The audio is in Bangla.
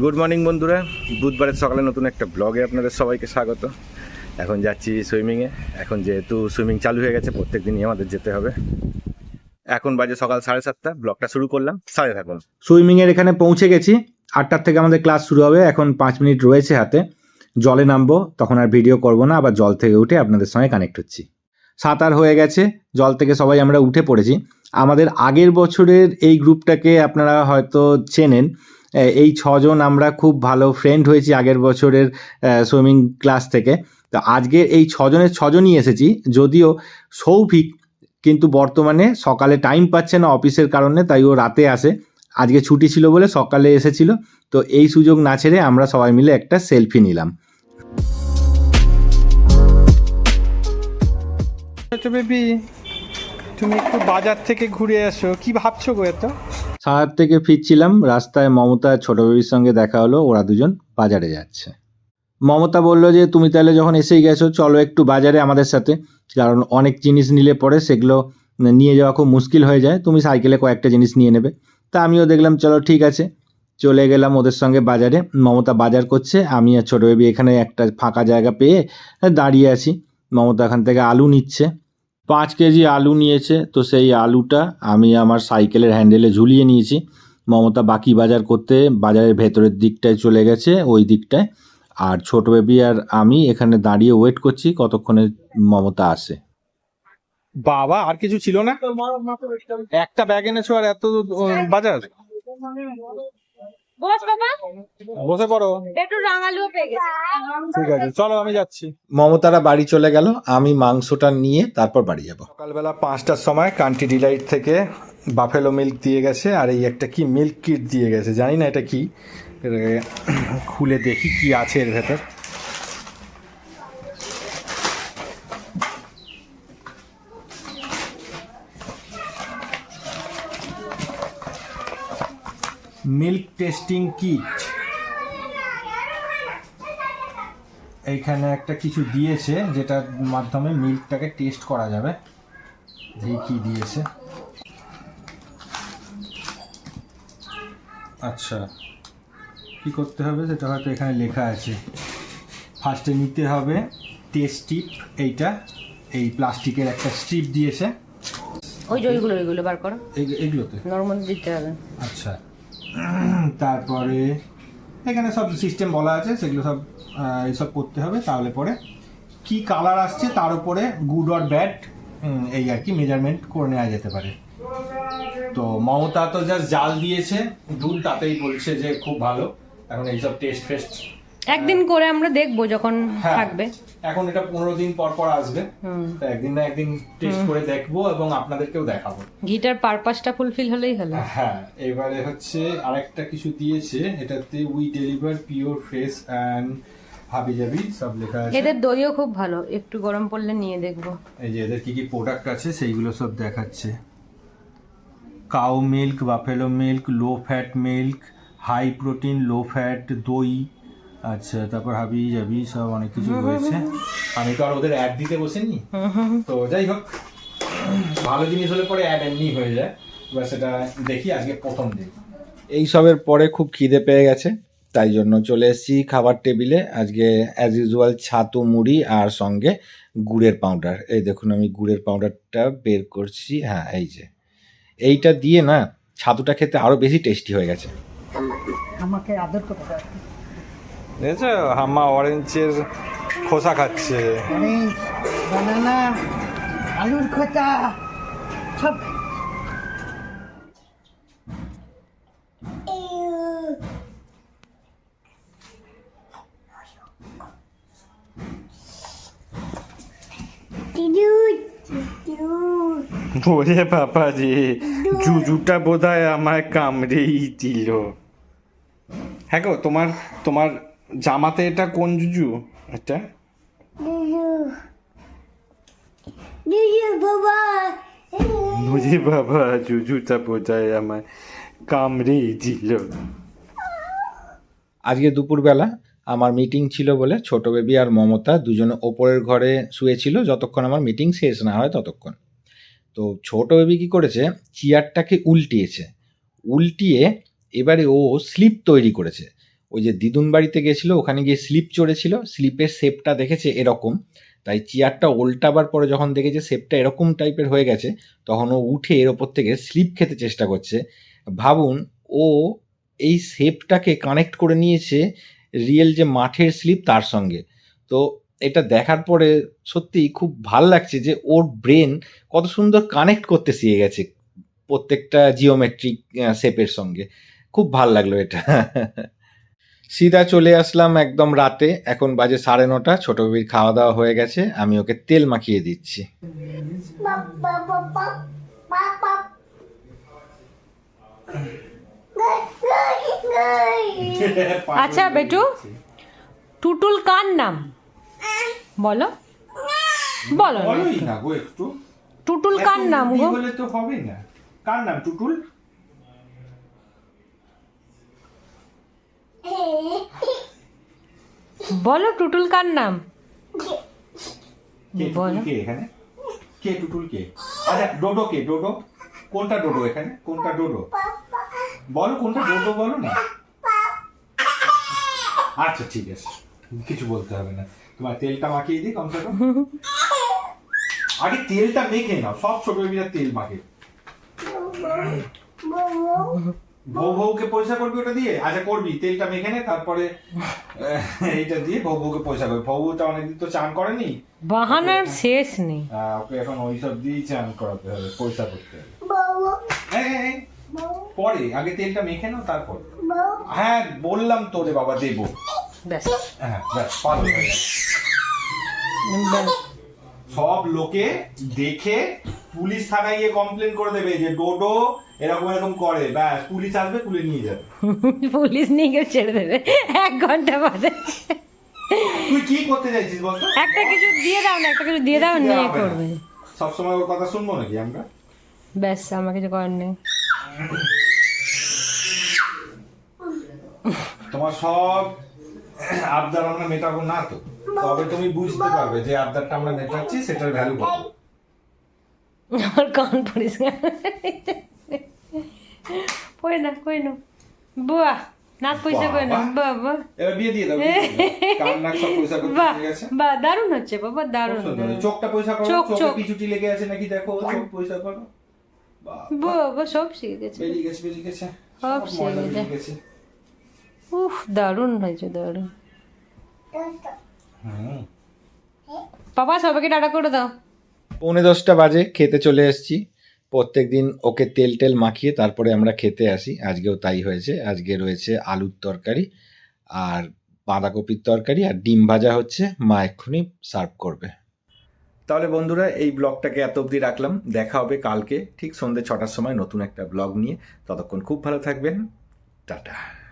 গুড মর্নিং বন্ধুরা। বুধবারের সকালে নতুন একটা ব্লগে আপনাদের সবাইকে স্বাগত। এখন যাচ্ছি সুইমিংয়ে এখন যেহেতু সুইমিং চালু হয়ে গেছে, প্রত্যেক দিনই আমাদের যেতে হবে। এখন বাজে সকাল সাড়ে সাতটা। ব্লগটা শুরু করলাম। সাড়ে থাকুন। সুইমিংয়ের এখানে পৌঁছে গেছি। আটটার থেকে আমাদের ক্লাস শুরু হবে। এখন পাঁচ মিনিট রয়েছে হাতে। জলে নামবো। তখন আর ভিডিও করব না। আবার জল থেকে উঠে আপনাদের সঙ্গে কানেক্ট হচ্ছি। সাঁতার হয়ে গেছে। জল থেকে সবাই আমরা উঠে পড়েছি। আমাদের আগের বছরের এই গ্রুপটাকে আপনারা হয়তো চেনেন। এই ছজন আমরা খুব ভালো ফ্রেন্ড হয়েছি আগের বছরের সুইমিং ক্লাস থেকে। তো আজকের এই ছজনের, ছজনই এসেছি। যদিও সৌভিক কিন্তু বর্তমানে সকালে টাইম পাচ্ছে না অফিসের কারণে, তাই ও রাতে আসে। আজকে ছুটি ছিল বলে সকালে এসেছিল। তো এই সুযোগ না ছেড়ে আমরা সবাই মিলে একটা সেলফি নিলাম। আচ্ছা তুমি একটু বাজার থেকে ঘুরে আসো কি ভাবছ গো এত? সাহার থেকে ফিরছিলাম, রাস্তায় মমতা ছোট বেবির সঙ্গে দেখা হলো, ওরা দুজন বাজারে যাচ্ছে। মমতা বলল যে, তুমি তাহলে যখন এসেই গেছো, চলো একটু বাজারে আমাদের সাথে। কারণ অনেক জিনিস নিলে পরে সেগুলো নিয়ে যাওয়া খুব মুশকিল হয়ে যায়। তুমি সাইকেলে কয়েকটা জিনিস নিয়ে নেবে। তা আমিও দেখলাম, চলো, ঠিক আছে। চলে গেলাম ওদের সঙ্গে বাজারে। মমতা বাজার করছে, আমি আর ছোট বেবি এখানে একটা ফাঁকা জায়গা পেয়ে দাঁড়িয়ে আছি। মমতা এখান থেকে আলু নিচ্ছে। পাঁচ কেজি আলু নিয়েছে তো সেই আলুটা আমি আমার সাইকেলের হ্যান্ডেলে ঝুলিয়ে নিয়েছি। মমতা বাকি বাজার করতে বাজারের ভেতরের দিকটায় চলে গেছে ওই দিকটায়। আর ছোট বেবি আর আমি এখানে দাঁড়িয়ে ওয়েট করছি কতক্ষণে মমতা আসে। বাবা আর কিছু ছিল না? একটা ব্যাগ এনেছো আর এত বাজার? বস বাবা। বসে পড়ো। একটু রাঙালুও পেয়ে গেছে। ঠিক আছে চলো আমি যাচ্ছি। মমতারা বাড়ি চলে গেল আমি মাংসটা নিয়ে তারপর বাড়ি যাব। সকালবেলা পাঁচটার সময় কান্ট্রি ডিলাইট থেকে বাফেলো মিল্ক দিয়ে গেছে আর এই একটা কি মিল্ক কিট দিয়ে গেছে জানি না এটা কি। খুলে দেখি কি আছে এর ভেতর। Milk testing kit. এইখানে একটা কিছু দিয়েছে যেটার মাধ্যমে মিল্কটাকে টেস্ট করা যাবে। দেখি কি দিয়েছে? আচ্ছা কি করতে হবে সেটা হয়তো এখানে লেখা আছে। ফার্স্টে নিতে হবে টেস্ট স্ট্রিপ এইটা এই প্লাস্টিকের একটা স্ট্রিপ দিয়েছে। ওই যে ওইগুলো ওইগুলো বার করো। এগুলোতে? নর্মাল দিতে হবে। আচ্ছা। তারপরে এখানে সব সিস্টেম বলা আছে, সেগুলো সব এইসব করতে হবে, তাহলে পরে কি কালার আসছে তার উপরে গুড অর ব্যাড এই আর কি মেজারমেন্ট করে নেওয়া যেতে পারে। তো মমতা তো জাস্ট জাল দিয়েছে দুধ তাতেই বলছে যে খুব ভালো, এখন এইসব টেস্ট ফেস্ট একদিন করে আমরা দেখব যখন হ্যাঁ। থাকবে। এখন এটা পনেরো দিন পর পর আসবে। একদিন না একদিন টেস্ট করে দেখব এবং আপনাদেরকেও দেখাবো। ঘিটার পারপাসটা ফুলফিল হলেই হলো। হ্যাঁ এবারে হচ্ছে আরেকটা কিছু দিয়েছে। এটাতে we deliver pure fresh and হাবি জাবি সব লেখা আছে। এদের দইও খুব ভালো। একটু গরম পড়লে নিয়ে দেখব। এই যে এদের কি কি প্রোডাক্ট আছে সেইগুলো সব দেখাচ্ছে। Cow milk buffalo milk low fat milk high protein low fat দই। আচ্ছা তারপর হাবি জাবি সব অনেক কিছু হয়েছে। আমি তো আর ওদের অ্যাড দিতে বসিনি। তো যাই হোক ভালো জিনিস হলে পরে অ্যাড এমনি হয়ে যায়। এবার সেটা দেখি আজকে প্রথম দিন। এইসবের পরে খুব খিদে পেয়ে গেছে তাই জন্য চলে এসেছি খাবার টেবিলে। আজকে অ্যাজ ইউজুয়াল ছাতু মুড়ি আর সঙ্গে গুড়ের পাউডার এই দেখুন আমি গুড়ের পাউডারটা বের করছি। হ্যাঁ এই যে। এইটা দিয়ে না ছাতুটা খেতে আরও বেশি টেস্টি হয়ে গেছে। দেখেছ হাম্মা অরেঞ্জের খোসা খাচ্ছে। অরেঞ্জ বানানা আলুর খোসা সব ওরে বাবা রে জুজুটা বোধ হয় আমায় কামড়েই দিল। হ্যাঁ গো তোমার তোমার জামাতে এটা কোন জুজু? এটা? বুঝি বাবা জুজুটা বোধ হয় আমায়। কামড়েই দিল। আজকে দুপুরবেলা আমার মিটিং ছিল বলে ছোট বেবি আর মমতা দুজনে ওপরের ঘরে শুয়েছিল। যতক্ষণ আমার মিটিং শেষ না হয় ততক্ষণ। তো ছোট বেবি কি করেছে? চেয়ারটাকে উল্টিয়েছে। উল্টিয়ে এবারে ও স্লিপ তৈরি করেছে। ওই যে দিদুন বাড়িতে গেছিল, ওখানে গিয়ে স্লিপ চড়েছিল, স্লিপের শেপটা দেখেছে এরকম। তাই চেয়ারটা উল্টাবার পরে যখন দেখেছে শেপটা এরকম টাইপের হয়ে গেছে, তখন ও উঠে এর ওপর থেকে স্লিপ খেতে চেষ্টা করছে। ভাবুন, ও এই শেপটাকে কানেক্ট করে নিয়েছে রিয়েল যে মাঠের স্লিপ তার সঙ্গে। তো এটা দেখার পরে সত্যি খুব ভালো লাগছে যে ওর ব্রেন কত সুন্দর কানেক্ট করতে শিখে গেছে প্রত্যেকটা জিওমেট্রিক শেপের সঙ্গে। খুব ভালো লাগল এটা। সিধা চলে আসলাম একদম রাতে। এখন বাজে সাড়ে নটা ছোট বেবির খাওয়া দাওয়া হয়ে গেছে আমি ওকে তেল মাখিয়ে দিচ্ছি। আচ্ছা বেটু টুটুল কার নাম? বলো। বলো না। গো একটু। টুটুল কার নাম গো? তো হবে না। কার নাম টুটুল? বলো টুটুল কার নাম? কে? বলো। কে এখানে? কে টুটুল কে? আচ্ছা ডোডো কে? ডোডো? কোনটা ডোডো এখানে? কোনটা ডোডো? বলো কোনটা ডোডো বলো না। আচ্ছা ঠিক আছে। কিছু বলতে হবে না। তোমার তেলটা মাখিয়ে দিই কমসে কম। আগে তেলটা মেখে নাও। সব ছোট তেল মাখে। বউ বউকে পয়সা করবি ওটা দিয়ে? আচ্ছা করবি। তেলটা মেখে নে তারপরে এইটা দিয়ে বউ বউকে পয়সা করবি। বউ বউটা অনেকদিন তো চান করেনি। বাহানার শেষ নেই। ওকে এখন ওইসব দিয়েই চান করাতে হবে পয়সা করতে হবে। পরে আগে তেলটা মেখে নাও তারপর। হ্যাঁ বললাম তোরে বাবা দেবো। ব্যাস। হ্যাঁ ব্যাস পারো ব্যাস। সব লোকে দেখে পুলিশ থানায় গিয়ে কমপ্লেন করে দেবে যে ডোডো এরকম এরকম করে। ব্যাস পুলিশ আসবে তুলে নিয়ে যাবে। পুলিশ নিয়ে গিয়ে ছেড়ে দেবে। এক ঘণ্টা বাদে তুই কি করতে চাইছিস বলতো? একটা কিছু দিয়ে দাও না একটা কিছু দিয়ে দাও না। করবে। সবসময় ওর কথা শুনব নাকি আমরা? ব্যাস আমার কিছু করার নেই। তোমার সব আবদার আমরা মেটাবো না তো? তবে তুমি বুঝতে পারবে যে আবদারটা আমরা মেটাচ্ছি সেটার ভ্যালু কত? আমার কান পরিষ্কার কই না কই না বাহ নাক পয়সা কই না বাহ এবার বিয়ে দিয়ে দাও বিয়ে। কান নাক সব পয়সা করতে আছে বাহ দারুণ হচ্ছে বাবা দারুণ চোখটা পয়সা করো চোখ। পিছুটি লেগে আছে নাকি দেখো চোখ পয়সা করো বাবা সব শিখে গেছে বেরিয়ে গেছে বেরিয়ে গেছে সব শিখে গেছে উফ দারুণ হয়েছে দারুণ হুম বাবা সবাইকে টাটা করে দাও পৌনে দশটা বাজে খেতে চলে এসেছি। প্রত্যেক দিন ওকে তেল টেল মাখিয়ে তারপরে আমরা খেতে আসি। আজকেও তাই হয়েছে। আজকে রয়েছে আলুর তরকারি আর বাঁধাকপির তরকারি আর ডিম ভাজা হচ্ছে। মা এক্ষুনি সার্ভ করবে। তাহলে বন্ধুরা, এই ব্লগটাকে এত অবধি রাখলাম। দেখা হবে কালকে, ঠিক সন্ধ্যে ছটার সময় নতুন একটা ব্লগ নিয়ে। ততক্ষণ খুব ভালো থাকবেন। টাটা।